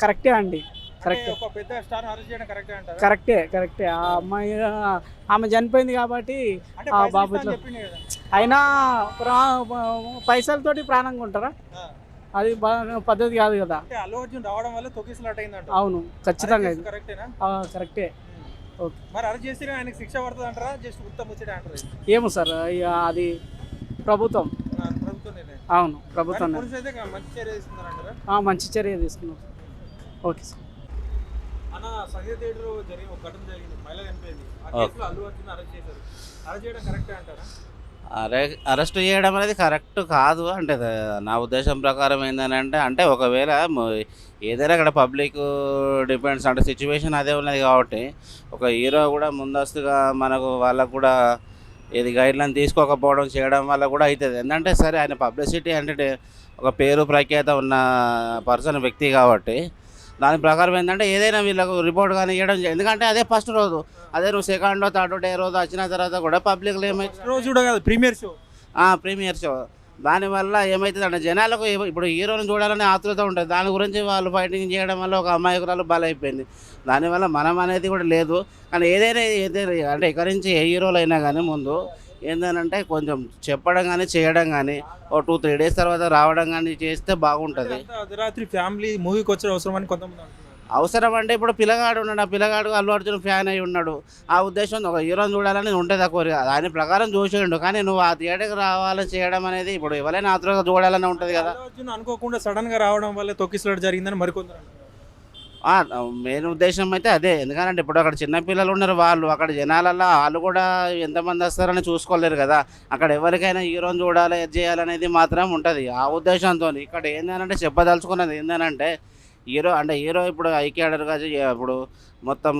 కరెక్టే అండి. కరెక్టే. ఒక పెద్ద స్టార్ అరెస్ట్ చేయడం కరెక్టే కరెక్టే ఆ అమ్మాయి ఆమె చనిపోయింది కాబట్టి ఆ పైసలు బాబు ఇస్తా అని ఇట్లా- చెప్పిండు కదా. అయినా ప్రా పైసలతోటి ప్రాణంగా ఉంటారా. అది పద్ధతి కాదు కదా. రావడం వల్ల అవును ఖచ్చితంగా ఇది. కరెక్టే. ఓకే. మరి అరెస్ట్ చేస్తే ఆయనకి శిక్ష పడుతుంది అంటారా జస్ట్ ఉత్తమ ఏమో సార్ అది ప్రభుత్వం. అవును ప్రభుత్వం మంచి చర్య తీసుకున్నారంటారా ఆ, మంచి చర్య తీసుకున్నాం. Okay sir. అన్న సంగీత థియేటర్ జరిగిన ఒక ఘటన జరిగింది. మహిళ చనిపోయింది. ఆ ఓకే. కేసులో అల్లు అర్జున్ అరెస్ట్ చేశారు. అరెస్ట్ చేయడం కరెక్టే అంటారా? అరె అరెస్ట్ చేయడం అనేది కరెక్ట్ కాదు. అంటే నా ఉద్దేశం ప్రకారం ఏంటంటే అంటే ఒకవేళ ఏదైనా అక్కడ పబ్లిక్ డిపెండ్స్ అంటే సిచ్యువేషన్ అదే ఉన్నది కాబట్టి ఒక హీరో కూడా ముందస్తుగా మనకు వాళ్ళకు కూడా ఇది గైడ్లైన్ తీసుకోకపోవడం చేయడం వల్ల కూడా అవుతుంది. ఎందుకంటే సరే ఆయన పబ్లిసిటీ అంటే ఒక పేరు ప్రఖ్యాత ఉన్న పర్సన్ వ్యక్తి కాబట్టి దాని ప్రకారం ఏంటంటే ఏదైనా వీళ్ళకు రిపోర్ట్ కానీ ఇవ్వడం ఎందుకంటే అదే ఫస్ట్ రోజు. అదే నువ్వు సెకండ్ థర్డ్ డే రోజు వచ్చిన తర్వాత కూడా పబ్లిక్లో ఏమైతే రోజు కూడా కాదు ప్రీమియర్ షో ప్రీమియర్ షో దానివల్ల ఏమవుతుంది అంటే జనాలకు ఇప్పుడు హీరోని చూడాలనే ఆతృత ఉంటుంది. దాని గురించి వాళ్ళు ఫైటింగ్ చేయడం వల్ల ఒక అమాయకురాలు బలైపోయింది. దానివల్ల మనం అనేది కూడా లేదు. కానీ ఏదైనా ఏదైనా అంటే ఇక్కడి నుంచి ఏ హీరోలు అయినా కానీ ముందు ఏంటంటే కొంచెం చెప్పడం కానీ చేయడం కానీ ఓ టూ త్రీ డేస్ తర్వాత రావడం కానీ చేస్తే బాగుంటుంది. రాత్రి ఫ్యామిలీ మూవీకి వచ్చే అవసరం అని కొంతమంది అవసరం అంటే ఇప్పుడు పిల్లగాడు ఉన్నాడు. ఆ పిల్లగాడు అల్లు అర్జున్ ఫ్యాన్ అయి ఉన్నాడు. ఆ ఉద్దేశం ఒక హీరోని చూడాలని ఉంటుంది ఆ కోరిక దాని ప్రకారం చూసిండు. కానీ నువ్వు ఆ థియేటర్కి రావాలని చేయడం అనేది ఇప్పుడు ఎవరైనా ఆతృగా చూడాలని ఉంటుంది కదా. అనుకోకుండా సడన్గా రావడం వల్ల తొక్కిసలాట్ జరిగిందని మరికొందరు మెయిన్ ఉద్దేశం అయితే అదే. ఎందుకంటే ఇప్పుడు అక్కడ చిన్న పిల్లలు ఉన్నారు వాళ్ళు. అక్కడ జనాలల్లో వాళ్ళు కూడా ఎంతమంది వస్తారని చూసుకోలేరు కదా. అక్కడ ఎవరికైనా హీరోని చూడాలి చేయాలనేది మాత్రం ఉంటుంది. ఆ ఉద్దేశంతో ఇక్కడ ఏంటంటే చెప్పదలుచుకున్నది ఏంటంటే హీరో అంటే హీరో ఇప్పుడు ఐక్యాడర్గా ఇప్పుడు మొత్తం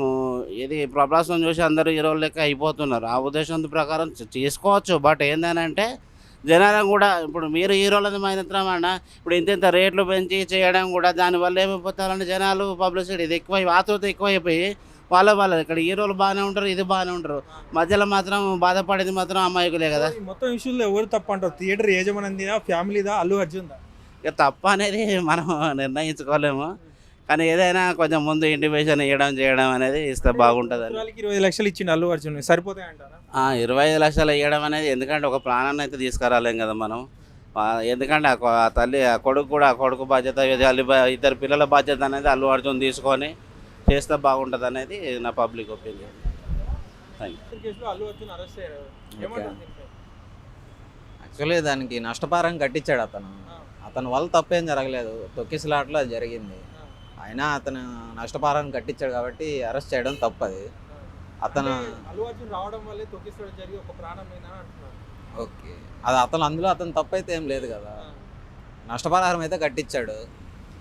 ఇది ప్రభాసం చూసి అందరూ హీరో లెక్క అయిపోతున్నారు. ఆ ఉద్దేశం ప్రకారం చేసుకోవచ్చు. బట్ ఏంటంటే జనాలను కూడా ఇప్పుడు మీరు హీరోలని మాత్రం అన్న ఇప్పుడు ఇంత ఇంత రేట్లు పెంచి చేయడం కూడా దానివల్ల ఏమైపోతారంటే జనాలు పబ్లిసిటీ ఇది ఎక్కువ ఆతృత ఎక్కువైపోయి వాళ్ళ వాళ్ళ ఇక్కడ హీరోలు బాగానే ఉంటారు ఇది బాగానే ఉంటారు. మధ్యలో మాత్రం బాధపడేది మాత్రం అమ్మాయికులే కదా. మొత్తం ఇష్యూలో ఎవరు తప్ప అంటారు థియేటర్ యజమానిదా ఫ్యామిలీదా అల్లు అర్జున్దా? ఇక తప్ప అనేది మనం నిర్ణయించుకోలేము. కానీ ఏదైనా కొంచెం ముందు ఇంటిమేషన్ ఇవ్వడం చేయడం అనేది ఇస్తే బాగుంటుంది ఇరవై లక్షలు ఇచ్చిండు అల్లు అర్జున్. సరిపోతాయి అంటారా? ఆ, ఇరవై ఐదు లక్షలు ఇవ్వడం అనేది ఎందుకంటే ఒక ప్రాణాన్ని అయితే తీసుకురాలేం కదా మనం. ఎందుకంటే ఆ తల్లి ఆ కొడుకు కూడా ఆ కొడుకు బాధ్యత ఇద్దరు పిల్లల బాధ్యత అనేది అల్లు అర్జున్ తీసుకొని చేస్తే బాగుంటుంది అనేది నా పబ్లిక్ ఒపీనియన్. థ్యాంక్ యూ కేసులో అల్లు అర్జున్ అరెస్ట్ అయ్యారు ఏమంటారు దీనిపై? యాక్చువల్లీ దానికి నష్టపారం కట్టించాడు అతను. అతని వల్ల తప్పేం జరగలేదు. తొక్కిసలాట్లో అది జరిగింది. అయినా అతను నష్టపారాన్ని కట్టించాడు కాబట్టి అరెస్ట్ చేయడం తప్పది. అతను రావడం వల్లే జరిగి ఒక ఓకే. అది అతను అందులో అతను తప్పైతే ఏం లేదు కదా. నష్టపరిహారం అయితే కట్టించాడు.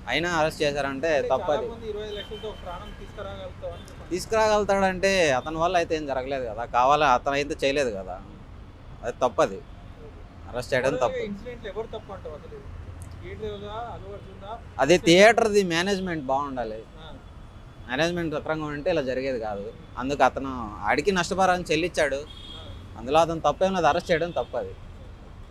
అయినా అరెస్ట్ చేశారంటే తప్పది. తీసుకురాగలుగుతాడంటే అతని వల్ల అయితే ఏం జరగలేదు కదా. కావాలా అతను అయితే చేయలేదు కదా. అది తప్పది. అరెస్ట్ చేయడం తప్పు. తప్పు అది థియేటర్ది మేనేజ్మెంట్ బాగుండాలి. మేనేజ్మెంట్ సక్రంగా ఉంటే ఇలా జరిగేది కాదు. అందుకు అతను ఆడికి నష్టపరాన్ని చెల్లించాడు. అందులో అతను తప్పేం లేదు అరెస్ట్ చేయడం తప్పది